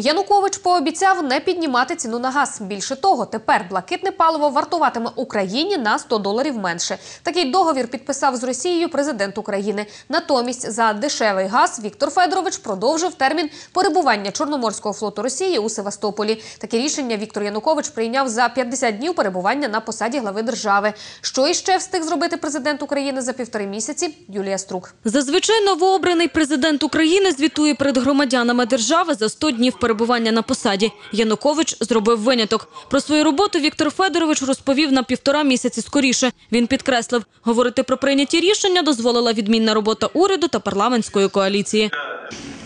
Янукович пообіцяв не піднімати ціну на газ. Більше того, тепер блакитне паливо вартуватиме Україні на 100 доларів менше. Такий договір підписав з Росією президент України. Натомість за дешевий газ Віктор Федорович продовжив термін перебування Чорноморського флоту Росії у Севастополі. Таке рішення Віктор Янукович прийняв за 50 днів перебування на посаді глави держави. Що іще встиг зробити президент України за півтори місяці? Юлія Струк. Зазвичай новообраний президент України звітує перед громадянами держави за 100 днів перебування на посаді. Янукович зробив виняток. Про свою роботу Віктор Федорович розповів на півтора місяці скоріше. Він підкреслив, говорити про прийняті рішення дозволила відмінна робота уряду та парламентської коаліції.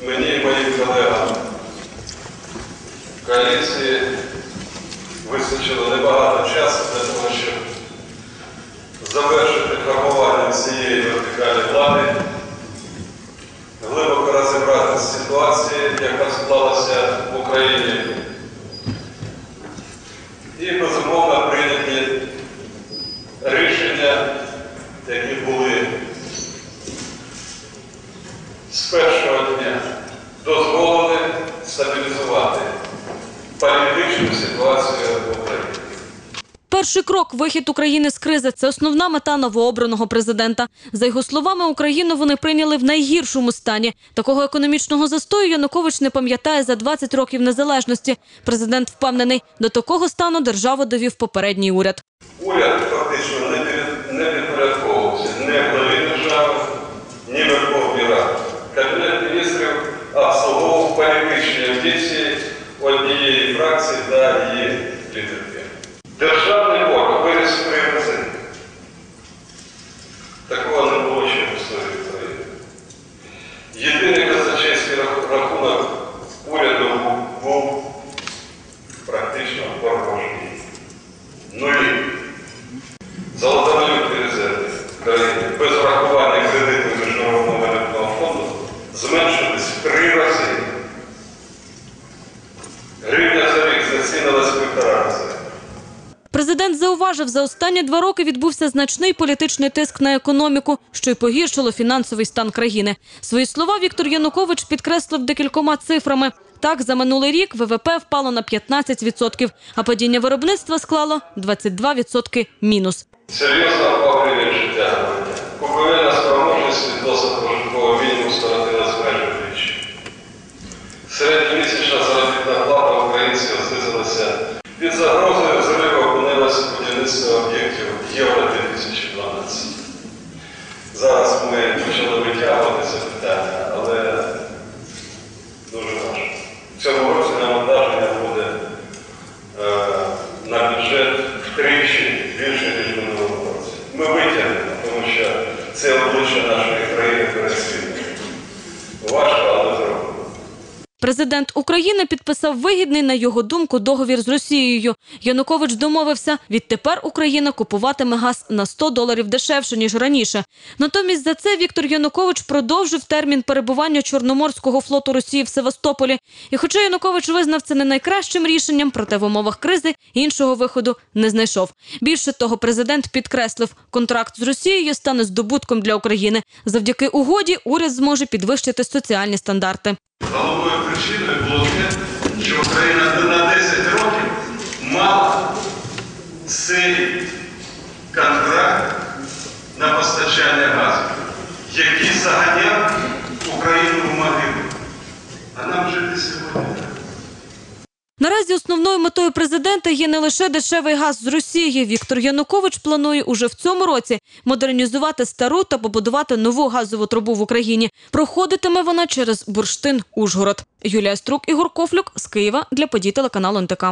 Мені і моїм колегам коаліції вистачило небагато часу для того, щоб завершити формування цієї вертикалі влади, глибоко розібратися з ситуацією, яка склалася в Україні, і безумовно прийняті рішення, які були з першого дня дозволили стабілізувати політичну ситуацію в Україні. Перший крок вихід України з кризи це основна мета новообраного президента. За його словами, Україну вони прийняли в найгіршому стані. Такого економічного застою Янукович не пам'ятає за 20 років незалежності. Президент впевнений, до такого стану державу довів попередній уряд. Уряд амбіції однієї фракції та її лідерки. Півтора рази. Президент зауважив, за останні два роки відбувся значний політичний тиск на економіку, що й погіршило фінансовий стан країни. Свої слова Віктор Янукович підкреслив декількома цифрами. Так, за минулий рік ВВП впало на 15%, а падіння виробництва склало 22% мінус. Серйозно впав рівень життя. Купівельна спроможність відносно прожиткового мінімуму скоротилась цьому році навантаження буде е, на бюджет втричі більше, ніж минулого році. Ми витягнемо, тому що це обличчя нашої країни перед світом. Президент України підписав вигідний, на його думку, договір з Росією. Янукович домовився, відтепер Україна купуватиме газ на 100 доларів дешевше, ніж раніше. Натомість за це Віктор Янукович продовжив термін перебування Чорноморського флоту Росії в Севастополі. І хоча Янукович визнав це не найкращим рішенням, проте в умовах кризи іншого виходу не знайшов. Більше того, президент підкреслив, контракт з Росією стане здобутком для України. Завдяки угоді уряд зможе підвищити соціальні стандарти. Головною причиною було те, що Україна на 10 років мала цей контракт на постачання газу, який заганяв Україну в могилу. А нам жити сьогодні. Наразі основною метою президента є не лише дешевий газ з Росії. Віктор Янукович планує уже в цьому році модернізувати стару та побудувати нову газову трубу в Україні. Проходитиме вона через бурштин Ужгород. Юлія Струк Ігор Кофлюк з Києва для подій телеканалу НТК.